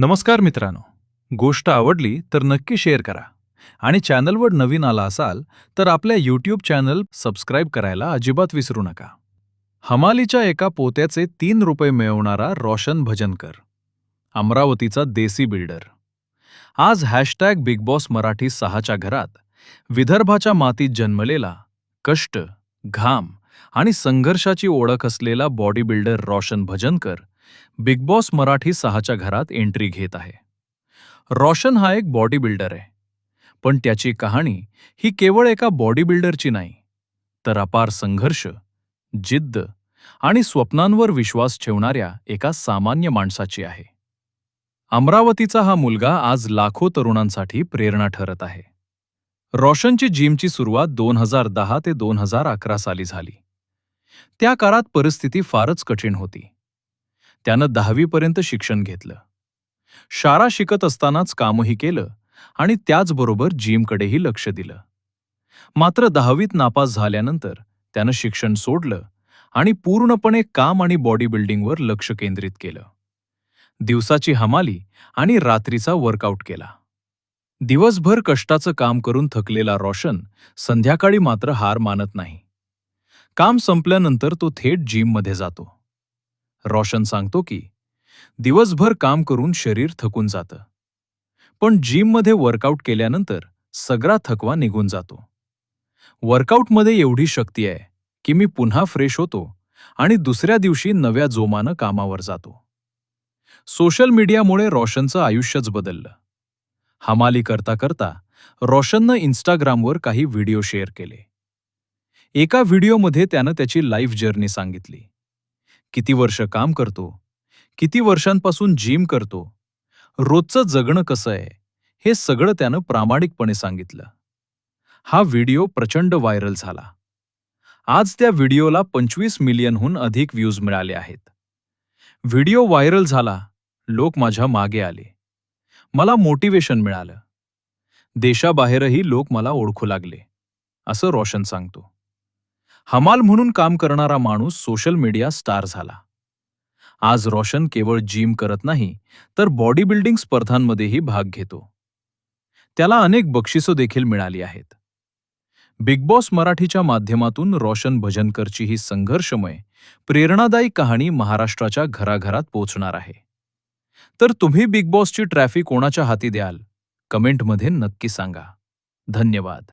नमस्कार मित्रांनो. गोष्ट आवडली तर नक्की शेअर करा. आणि चॅनलवर नवीन आला असाल तर आपल्या यूट्यूब चॅनल सबस्क्राईब करायला अजिबात विसरू नका. हमालीच्या एका पोत्याचे तीन रुपये मिळवणारा रोशन भजनकर. अमरावतीचा देसी बिल्डर. आज हॅशटॅग बिग बॉस मराठी सहाच्या घरात विदर्भाच्या मातीत जन्मलेला कष्ट घाम आणि संघर्षाची ओळख असलेला body builder Roshan Bhajankar Big Boss Marathi सहाच्या घरात एंट्री घेत आहे. रोशन हा एक बॉडी बिल्डर आहे. पण त्याची कहाणी ही केवळ एका बॉडी बिल्डरची नाही तर अपार संघर्ष जिद्द आणि स्वप्नांवर विश्वास ठेवणाऱ्या एका सामान्य माणसाची आहे. अमरावतीचा हा मुलगा आज लाखो तरुणांसाठी प्रेरणा ठरत आहे. रोशनची जिमची सुरुवात दोन हजार दहा ते दोन हजार अकरा साली झाली. त्या काळात परिस्थिती फारच कठीण होती. त्यानं दहावीपर्यंत शिक्षण घेतलं. शाळा शिकत असतानाच कामही केलं आणि त्याचबरोबर जिमकडेही लक्ष दिलं. मात्र दहावीत नापास झाल्यानंतर त्यानं शिक्षण सोडलं आणि पूर्णपणे काम आणि बॉडी बिल्डिंगवर लक्ष केंद्रित केलं. दिवसाची हमाली आणि रात्रीचा वर्कआउट केला. दिवसभर कष्टाचं काम करून थकलेला रोशन संध्याकाळी मात्र हार मानत नाही. काम संपल्यानंतर तो थेट जिममध्ये जातो. रोशन सांगतो की दिवसभर काम करून शरीर थकून जातं. पण जिममध्ये वर्कआउट केल्यानंतर सगळा थकवा निघून जातो. वर्कआउटमध्ये एवढी शक्ती आहे की मी पुन्हा फ्रेश होतो आणि दुसऱ्या दिवशी नव्या जोमानं कामावर जातो. सोशल मीडियामुळे रोशनचं आयुष्यच बदललं. हमाली करता करता रोशननं इन्स्टाग्रामवर काही व्हिडिओ शेअर केले. एका व्हिडिओमध्ये त्यानं त्याची लाईफ जर्नी सांगितली. किती वर्ष काम करतो किती वर्षांपासून जिम करतो रोजचं जगणं कसं आहे हे सगळं त्यानं प्रामाणिकपणे सांगितलं. हा व्हिडिओ प्रचंड व्हायरल झाला. आज त्या व्हिडिओला पंचवीस मिलियनहून अधिक व्ह्यूज मिळाले आहेत. व्हिडिओ व्हायरल झाला लोक माझ्या मागे आले. मला मोटिवेशन मिळालं. देशाबाहेरही लोक मला ओळखू लागले असं रोशन सांगतो. हमाल म्हणून काम करणारा माणूस सोशल मीडिया स्टार झाला. आज रोशन केवळ जिम करत नाही तर बॉडी बिल्डिंग स्पर्धांमध्येही भाग घेतो. त्याला अनेक बक्षिसं देखील मिळाली आहेत. बिग बॉस मराठीच्या माध्यमातून रोशन भजनकरची ही संघर्षमय प्रेरणादायी कहाणी महाराष्ट्राच्या घराघरात पोचणार आहे. तर तुम्ही बिग बॉसची ट्रॅफिक कोणाच्या हाती द्याल? कमेंटमध्ये नक्की सांगा. धन्यवाद.